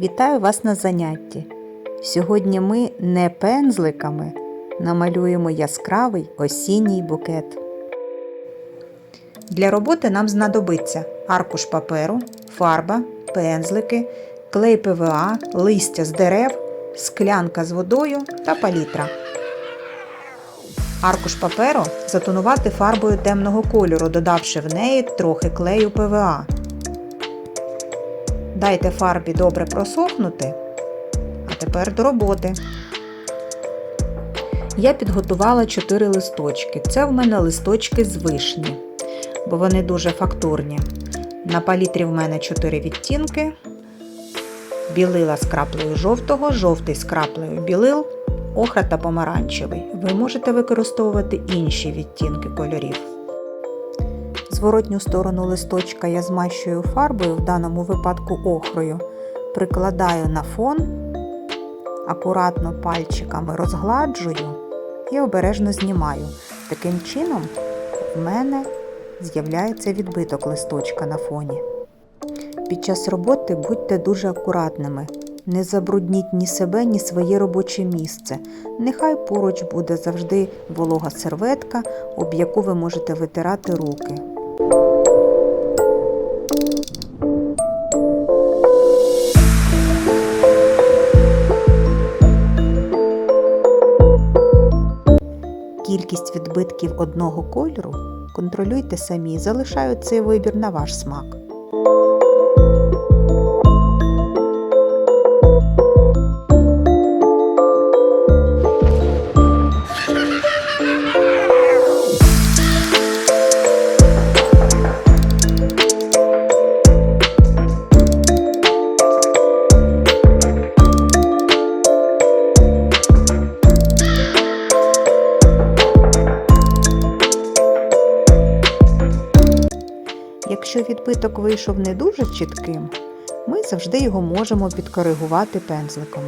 Вітаю вас на занятті. Сьогодні ми не пензликами намалюємо яскравий осінній букет. Для роботи нам знадобиться аркуш паперу, фарба, пензлики, клей ПВА, листя з дерев, склянка з водою та палітра. Аркуш паперу затонувати фарбою темного кольору, додавши в неї трохи клею ПВА. Дайте фарбі добре просохнути. А тепер до роботи. Я підготувала 4 листочки. Це в мене листочки з вишні, бо вони дуже фактурні. На палітрі в мене 4 відтінки. Білила з краплею жовтого, жовтий з краплею білил, охра та помаранчевий. Ви можете використовувати інші відтінки кольорів. Зворотню сторону листочка я змащую фарбою, в даному випадку охрою, прикладаю на фон, акуратно пальчиками розгладжую і обережно знімаю. Таким чином в мене з'являється відбиток листочка на фоні. Під час роботи будьте дуже акуратними. Не забрудніть ні себе, ні своє робоче місце. Нехай поруч буде завжди волога серветка, об яку ви можете витирати руки. Кількість одного кольору контролюйте самі, залишаю цей вибір на ваш смак. Якщо відбиток вийшов не дуже чітким, ми завжди його можемо підкоригувати пензликом.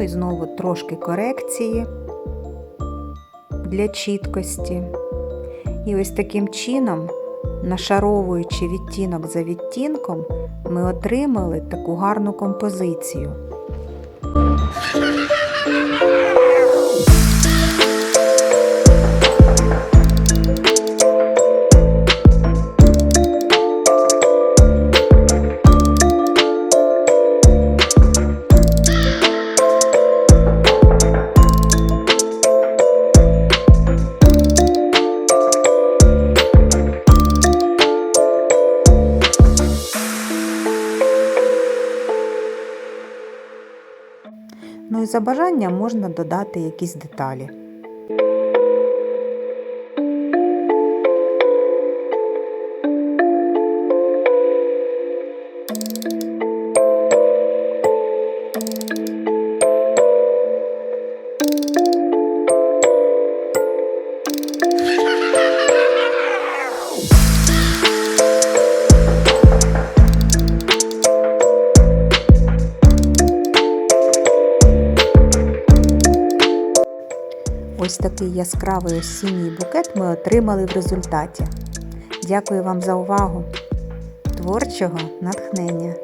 І знову трошки корекції для чіткості. І ось таким чином, нашаровуючи відтінок за відтінком, ми отримали таку гарну композицію. Ну і за бажанням можна додати якісь деталі. Такий яскравий осінній букет ми отримали в результаті. Дякую вам за увагу! Творчого натхнення!